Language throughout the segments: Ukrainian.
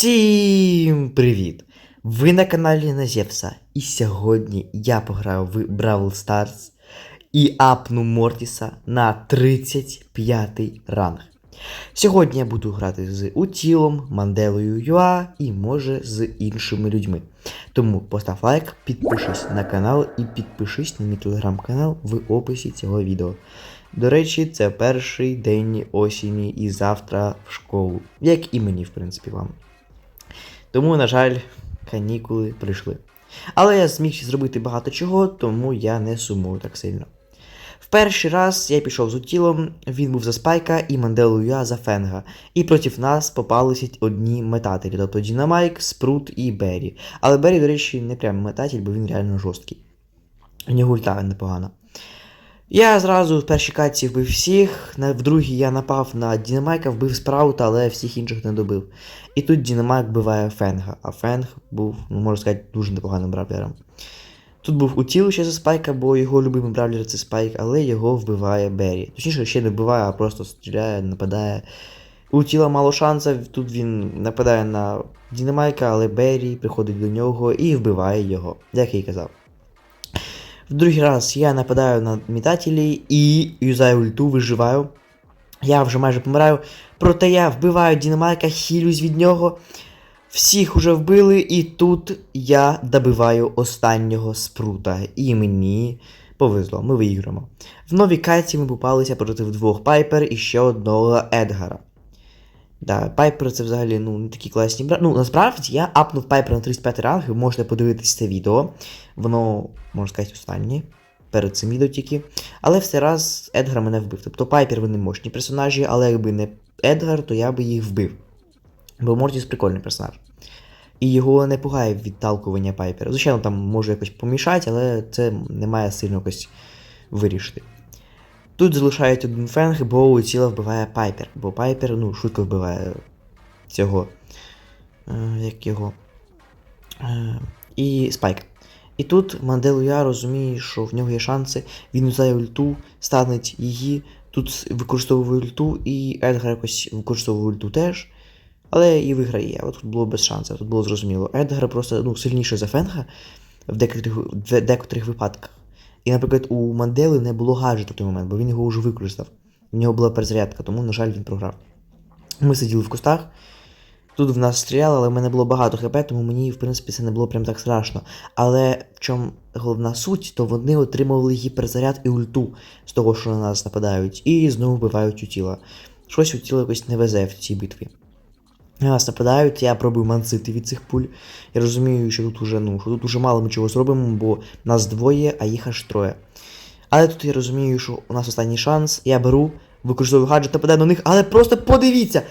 Всім привіт! Ви на каналі Назєвса. І сьогодні я пограв в Бравл Старс і апну Мортіса на 35 ранг. Сьогодні я буду грати з Утілом, Манделою Юа і може з іншими людьми. Тому постав лайк, підпишись на канал і підпишись на мій телеграм-канал в описі цього відео. До речі, це перший день осені і завтра в школу, як і мені, в принципі, вам. Тому, на жаль, канікули прийшли. Але я зміг зробити багато чого, тому я не сумую так сильно. В перший раз я пішов з Утілом, він був за Спайка і Манделу Я за Фенга. І проти нас попалися одні метателі, тобто Дінамайк, Спрут і Беррі. Але Беррі, до речі, не прям метатель, бо він реально жорсткий. У нього ульта непогана. Я зразу в першій катці вбив всіх, в другій я напав на Дінамайка, вбив Спраута, але всіх інших не добив. І тут Дінамайк вбиває Фенга, а Фенг був, ну можна сказати, дуже непоганим бравлером. Тут був Утіл ще за Спайка, бо його любимий бравлер це Спайк, але його вбиває Беррі. Точніше, ще не вбиває, а просто стріляє, нападає. У Тіла мало шансів, тут він нападає на Дінамайка, але Беррі приходить до нього і вбиває його, як я й казав. В другий раз я нападаю на метателі і юзаю ульту, виживаю. Я вже майже помираю. Проте я вбиваю Дінамайка, хілюсь від нього. Всіх уже вбили, і тут я добиваю останнього спрута. І мені повезло, ми виіграємо. В новій каті ми попалися проти двох Пайпер і ще одного Едгара. Да, Пайпер це взагалі ну, не такі класні бра. Ну, насправді я апнув Пайпер на 35 ранг, ви можете подивитися це відео. Воно, можна сказати, останнє. Перед цим відео тільки. Але все раз Едгар мене вбив. Тобто Пайпер вони мощні персонажі, але якби не Едгар, то я би їх вбив. Бо Мортіс прикольний персонаж. І його не пугає відталкування Пайпера. Звичайно, там може якось помішати, але це не має сильно якось вирішити. Тут залишають один фенг, бо у тіла вбиває Пайпер. Бо Пайпер, ну, швидко вбиває цього. Е, як його. Е, і Спайк. І тут Манделу Я розуміє, що в нього є шанси. Він юзає ульту, станеть її. Тут використовує ульту, і Едгар якось використовує ульту теж. Але і виграє. А тут було без шансів, тут було зрозуміло. Едгар просто ну, сильніше за Фенга в декотрих, в декотрих випадках. І, наприклад, у Мандели не було гаджету в той момент, бо він його вже використав. У нього була перезарядка, тому, на жаль, він програв. Ми сиділи в кустах. Тут в нас стріляли, але в мене було багато хп, тому мені, в принципі, це не було прям так страшно. Але в чому головна суть, то вони отримували гіперзаряд і ульту з того, що на нас нападають, і знову вбивають у тіла. Щось у тіло якось не везе в цій битві. На нас нападають, я пробую мансити від цих пуль. Я розумію, що тут уже, ну, що тут уже мало ми чого зробимо, бо нас двоє, а їх аж троє. Але тут я розумію, що у нас останній шанс. Я беру, використовую гаджет, нападаю на них, але просто подивіться!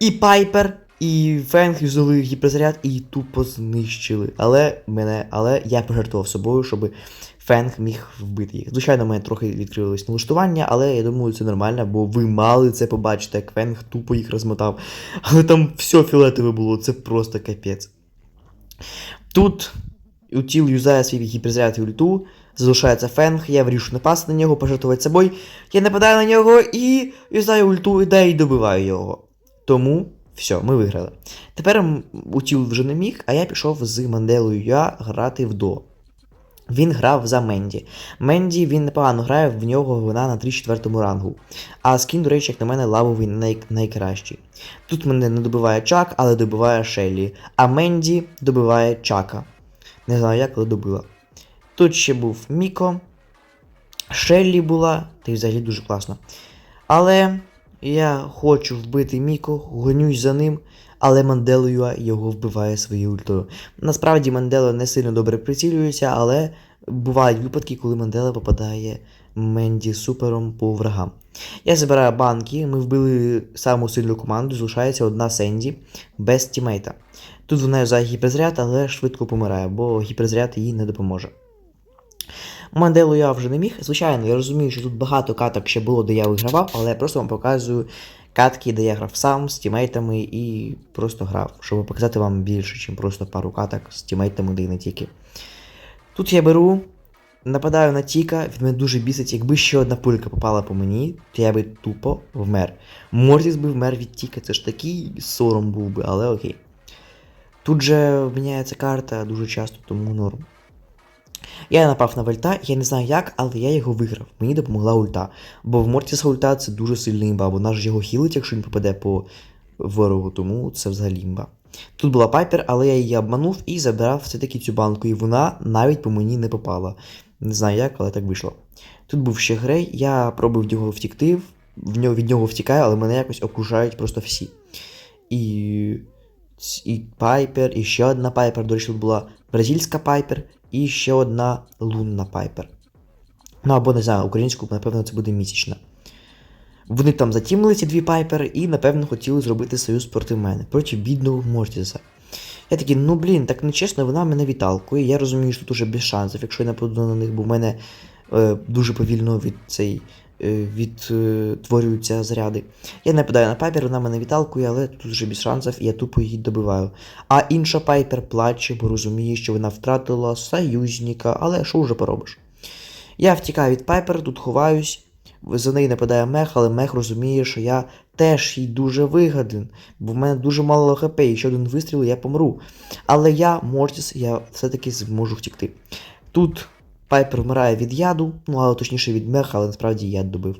І Пайпер, і Фенг юзали гіперзаряд і тупо знищили. Але мене, але я пожертвував собою, щоб Фенг міг вбити їх. Звичайно, мене трохи відкрилось налаштування, але я думаю, це нормально, бо ви мали це побачити, як Фенг тупо їх розмотав. Але там все фіолетове було, це просто капець. Тут утіл юзає свій гіперзаряд і ульту, залишається Фенг, я вирішую напасти на нього, пожертвувати собою. Я нападаю на нього і юзаю ульту, і да, і добиваю його. Тому. Все, ми виграли. Тепер утіл вже не міг, а я пішов з Манделою Я грати в до. Він грав за Менді. Менді він непогано грає, в нього вона на 34 рангу. А скін, до речі, як на мене, лавовий най... найкращий. Тут мене не добиває Чак, але добиває Шеллі. А Менді добиває Чака. Не знаю як, але добила. Тут ще був Міко. Шеллі була, та й взагалі дуже класно. Але. Я хочу вбити Міко, гонюсь за ним, але Манделою його вбиває своєю ультою. Насправді Мандела не сильно добре прицілюється, але бувають випадки, коли Мандела попадає Менді супером по врагам. Я забираю банки, ми вбили саму сильну команду, залишається одна Сенді без тімейта. Тут вона юзає гіперзаряд, але швидко помирає, бо гіперзаряд їй не допоможе. Манделу я вже не міг. Звичайно, я розумію, що тут багато каток ще було, де я вигравав, але я просто вам показую катки, де я грав сам з тімейтами і просто грав, щоб показати вам більше, ніж просто пару каток з тімейтами, де і не тільки. Тут я беру, нападаю на Тіка, він мене дуже бісить, якби ще одна пулька попала по мені, то я би тупо вмер. Мортіс би вмер від Тіка, це ж такий сором був би, але окей. Тут же міняється карта дуже часто, тому норм. Я напав на вольта, я не знаю як, але я його виграв. Мені допомогла ульта. Бо в Мортіса ульта це дуже сильний імба, бо наш його хілить, якщо він попаде по ворогу, тому це взагалі імба. Тут була Пайпер, але я її обманув і забрав все-таки цю банку, і вона навіть по мені не попала. Не знаю як, але так вийшло. Тут був ще Грей, я пробував від нього втікти, в нього, від нього втікаю, але мене якось окружають просто всі. І, і Пайпер, і ще одна Пайпер, до речі, тут була бразильська Пайпер, і ще одна лунна Пайпер. Ну або не знаю, українську, напевно, це буде місячна. Вони там затімили ці дві Пайпери і, напевно, хотіли зробити союз проти мене, проти бідного Мортіса. Я такий, ну блін, так нечесно, вона мене віталкує. Я розумію, що тут уже без шансів, якщо я нападу на них, бо в мене е, дуже повільно від цей. Е, Відтворюються заряди. Я нападаю на Пайпер, вона мене віталкує, але тут вже без шансів, і я тупо її добиваю. А інша Пайпер плаче, бо розуміє, що вона втратила союзника, але що вже поробиш? Я втікаю від Пайпер, тут ховаюсь. За неї нападає мех, але мех розуміє, що я теж їй дуже вигаден, бо в мене дуже мало хп, і ще один вистріл, я помру. Але я, Мортіс, я все-таки зможу втікти. Тут Пайпер вмирає від яду, ну але точніше від меха, але насправді яд добив.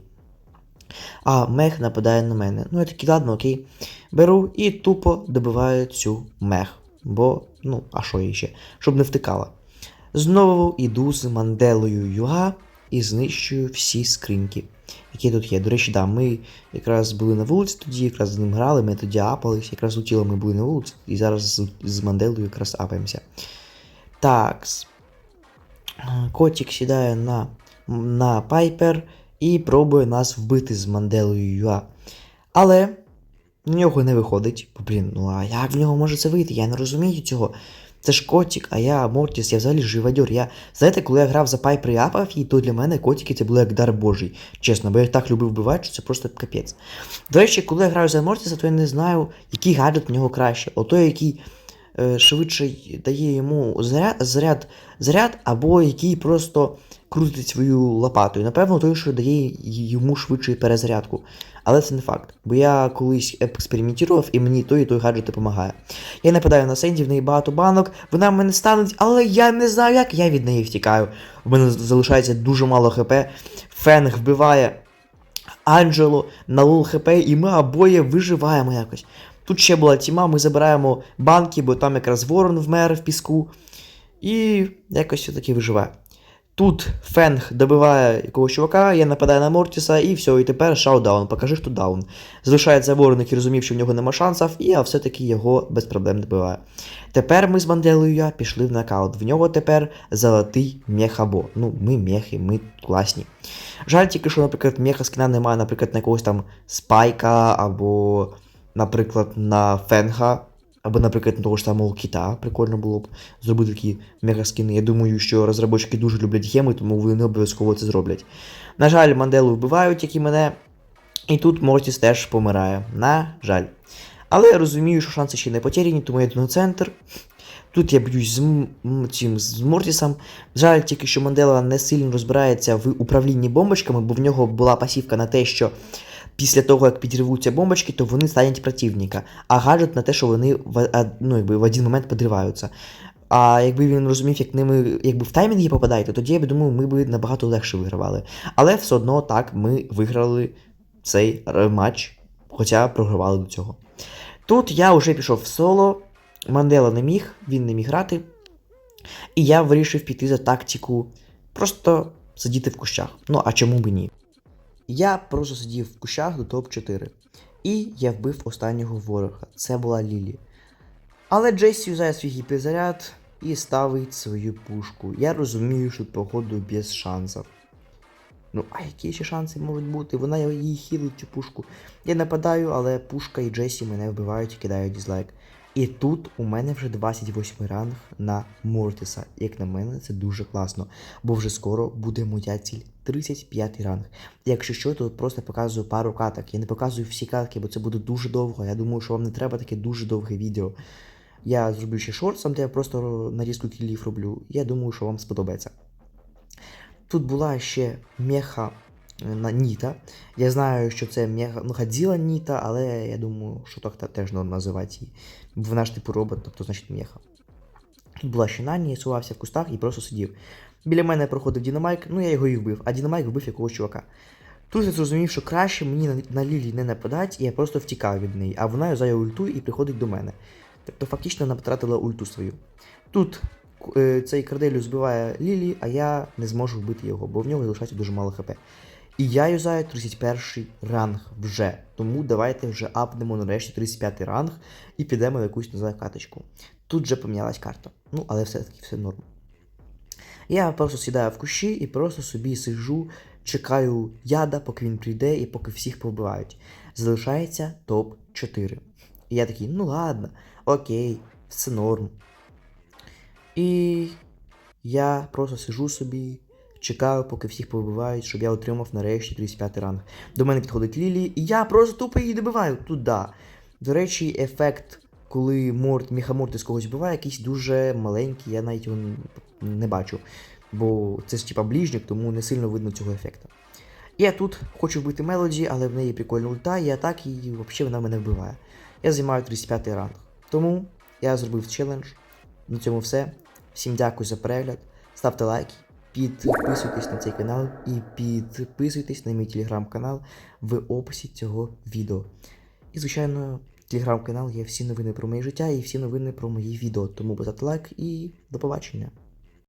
А мех нападає на мене. Ну я такий, ладно, окей. Беру і тупо добиваю цю мех. Бо, ну, а що їй ще? Щоб не втикала. Знову йду з Манделою Юга і знищую всі скриньки, які тут є. До речі, да, ми якраз були на вулиці тоді, якраз з ним грали, ми тоді апались, якраз у тіло ми були на вулиці, і зараз з, з Манделою якраз апаємося. Такс. Котик сідає на, на Пайпер і пробує нас вбити з Манделою Юа. Але в нього не виходить. Блін, ну а як в нього може це вийти? Я не розумію цього. Це ж котик, а я Мортіс, я взагалі живодьор. Я, знаєте, коли я грав за Пайпер і апав то для мене котики це було як дар Божий. Чесно, бо я так любив вбивати, що це просто капець. До речі, коли я граю за Мортіса, то я не знаю, який гаджет в нього краще. Ото який швидше дає йому заряд, заряд, заряд, або який просто крутить свою лопатою. Напевно, той, що дає йому швидше перезарядку. Але це не факт. Бо я колись експериментував, і мені той і той гаджет допомагає. Я нападаю на Сенді, в неї багато банок, вона в мене стануть, але я не знаю, як я від неї втікаю. В мене залишається дуже мало хп. Фенг вбиває Анджело на лол хп, і ми обоє виживаємо якось. Тут ще була тіма, ми забираємо банки, бо там якраз ворон вмер в піску. І якось все-таки виживає. Тут Фенг добиває якогось чувака, я нападаю на Мортіса, і все, і тепер шаудаун, покажи, що даун. Залишається ворон, який розумів, що в нього нема шансів, і я все-таки його без проблем добиваю. Тепер ми з Манделою я пішли в нокаут. В нього тепер золотий мехабо. Ну, ми мехи, ми класні. Жаль тільки, що, наприклад, меха скіна немає, наприклад, на якогось там спайка, або, наприклад, на Фенга. Або, наприклад, на того ж самого кита, прикольно було б зробити такі мегаскини. Я думаю, що розробники дуже люблять геми, тому вони обов'язково це зроблять. На жаль, Манделу вбивають, як і мене. І тут Мортіс теж помирає. На жаль. Але я розумію, що шанси ще не потеряні, тому я йду на центр. Тут я б'юсь з, цим, з Мортісом. Жаль тільки, що Мандела не сильно розбирається в управлінні бомбочками, бо в нього була пасівка на те, що після того, як підірвуться бомбочки, то вони стануть противника, а гаджет на те, що вони в, ну, якби, в один момент підриваються. А якби він розумів, як ними якби в таймінги попадаєте, тоді я б думаю, ми б набагато легше вигравали. Але все одно так ми виграли цей матч, хоча програвали до цього. Тут я вже пішов в соло, Мандела не міг, він не міг грати. І я вирішив піти за тактику, просто сидіти в кущах. Ну а чому б ні? Я просто сидів в кущах до топ-4. І я вбив останнього ворога. Це була Лілі. Але Джесі юзає свій гіперзаряд і ставить свою пушку. Я розумію, що походу без шансів. Ну, а які ще шанси можуть бути? Вона її хілить цю пушку. Я нападаю, але пушка і Джесі мене вбивають і кидають дізлайк. І тут у мене вже 28 ранг на Мортіса. Як на мене, це дуже класно, бо вже скоро буде моя ціль 35 ранг. Якщо що, то просто показую пару каток. Я не показую всі катки, бо це буде дуже довго. Я думаю, що вам не треба таке дуже довге відео. Я зроблю ще шортсом, де я просто нарізку кілів роблю. Я думаю, що вам сподобається. Тут була ще меха е, на Ніта. Я знаю, що це мега, ну, Ніта, але я думаю, що так теж називати її. Вона ж типу робот, тобто значить меха. Тут була ще Нані, я сховався в кустах і просто сидів. Біля мене проходив Дінамайк, ну я його і вбив, а Дінамайк вбив якогось чувака. Тут я зрозумів, що краще мені на, на Лілі не нападати, і я просто втікав від неї, а вона юзає ульту і приходить до мене. Тобто фактично вона потратила ульту свою. Тут е, цей карделю збиває Лілі, а я не зможу вбити його, бо в нього залишається дуже мало хп. І я юзаю 31 ранг вже. Тому давайте вже апнемо нарешті 35 ранг і підемо в якусь не знаю, каточку. Тут вже помінялась карта. Ну, але все-таки все норм. Я просто сідаю в кущі і просто собі сиджу, чекаю яда, поки він прийде і поки всіх повбивають. Залишається топ-4. І я такий, ну ладно, окей, все норм. І я просто сижу собі, чекаю, поки всіх повбивають, щоб я отримав нарешті 35 ранг. До мене підходить Лілі, і я просто тупо її добиваю туди. До речі, ефект, коли Морт, Мортис когось вбиває, якийсь дуже маленький, я навіть його не бачу. Бо це ж типа ближнік, тому не сильно видно цього ефекту. Я тут хочу вбити Мелоді, але в неї прикольна ульта, і атак, і взагалі вона мене вбиває. Я займаю 35 й ранг. Тому я зробив челендж. На цьому все. Всім дякую за перегляд. Ставте лайки, підписуйтесь на цей канал і підписуйтесь на мій телеграм-канал в описі цього відео. І, звичайно, телеграм-канал є всі новини про моє життя і всі новини про мої відео. Тому поставте лайк і до побачення.